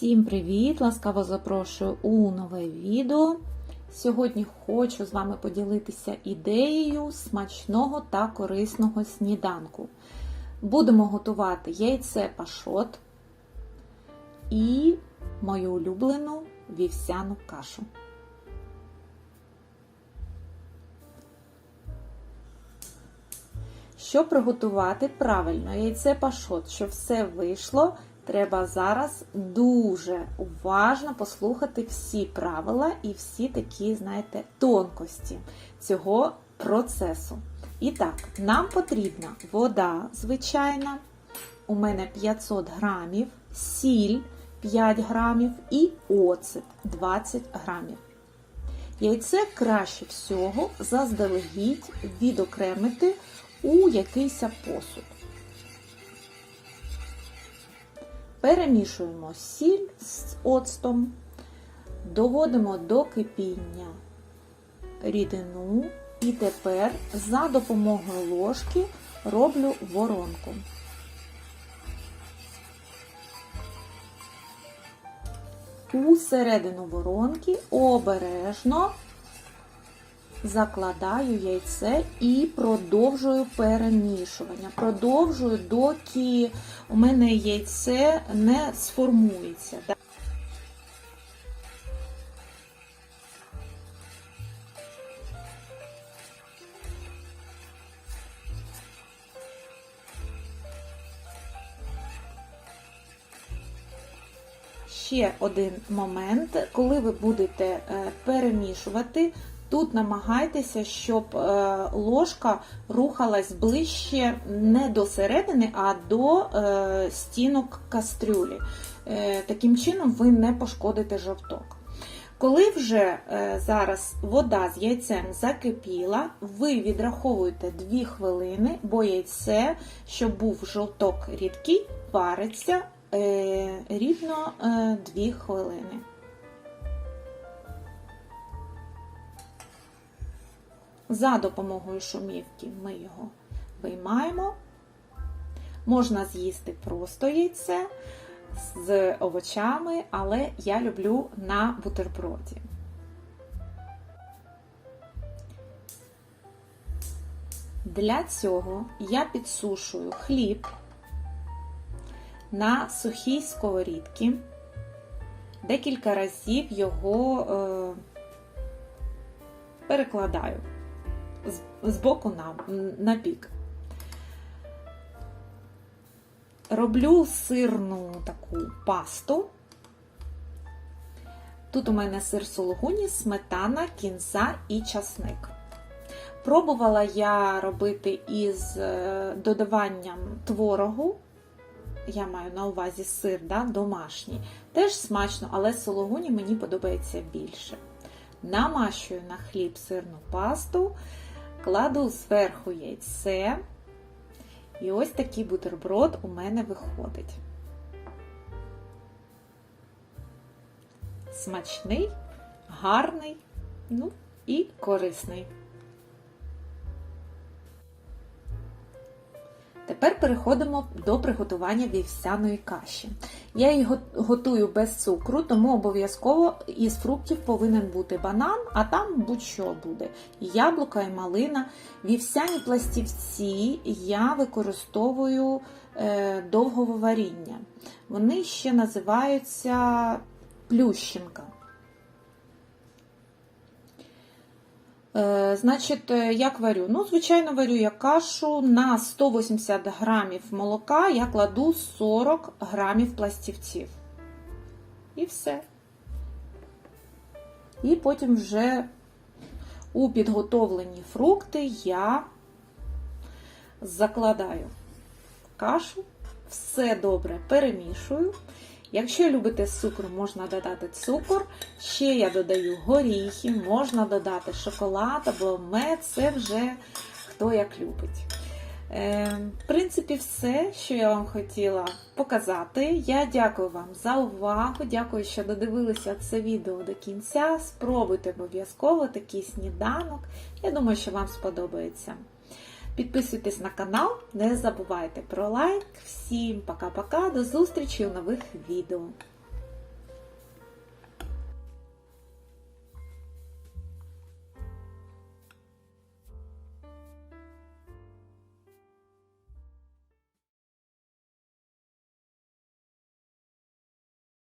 Всім привіт! Ласкаво запрошую у нове відео. Сьогодні хочу з вами поділитися ідеєю смачного та корисного сніданку. Будемо готувати яйце пашот і мою улюблену вівсяну кашу. Щоб приготувати правильно яйце пашот, щоб все вийшло, треба зараз дуже уважно послухати всі правила і всі такі, знаєте, тонкості цього процесу. І так, нам потрібна вода звичайна, у мене 500 грамів, сіль 5 грамів і оцет 20 грамів. Яйце краще всього заздалегідь відокремити у якийсь посуд. Перемішуємо сіль з оцтом, доводимо до кипіння рідину і тепер за допомогою ложки роблю воронку. У середину воронки обережно закладаю яйце і продовжую перемішування. Продовжую, доки у мене яйце не сформується. Ще один момент, коли ви будете перемішувати, Тут намагайтеся, щоб ложка рухалась ближче не до середини, а до стінок кастрюлі. Таким чином ви не пошкодите жовток. Коли вже зараз вода з яйцем закипіла, ви відраховуєте 2 хвилини, бо яйце, щоб був жовток рідкий, вариться рівно 2 хвилини. За допомогою шумівки ми його виймаємо. Можна з'їсти просто яйце з овочами, але я люблю на бутерброді. Для цього я підсушую хліб на сухій сковорідці, декілька разів його е, перекладаю з боку на, на бік. Роблю сирну таку пасту. Тут у мене сир сулугуні, сметана, кінза і часник. Пробувала я робити із е, додаванням творогу, я маю на увазі сир да, домашній. Теж смачно, але сулугуні мені подобається більше. Намащую на хліб сирну пасту, кладу зверху яйце, і ось такий бутерброд у мене виходить. Смачний, гарний, ну і корисний. Тепер переходимо до приготування вівсяної каші. Я її готую без цукру, тому обов'язково із фруктів повинен бути банан, а там будь-що буде. Яблука і малина. Вівсяні пластівці я використовую е, довгого варіння. Вони ще називаються плющенка. Значить, е, як варю? Ну, звичайно, варю я кашу на 180 грамів молока я кладу 40 грамів пластівців. І все. І потім вже у підготовлені фрукти я закладаю кашу, все добре перемішую. Якщо любите цукру, можна додати цукор. Ще я додаю горіхи, можна додати шоколад або мед, це вже хто як любить. Е, в принципі, все, що я вам хотіла показати. Я дякую вам за увагу. Дякую, що додивилися це відео до кінця. Спробуйте обов'язково такий сніданок. Я думаю, що вам сподобається. Підписуйтесь на канал, не забувайте про лайк. Всім пока-пока, до зустрічі у нових відео.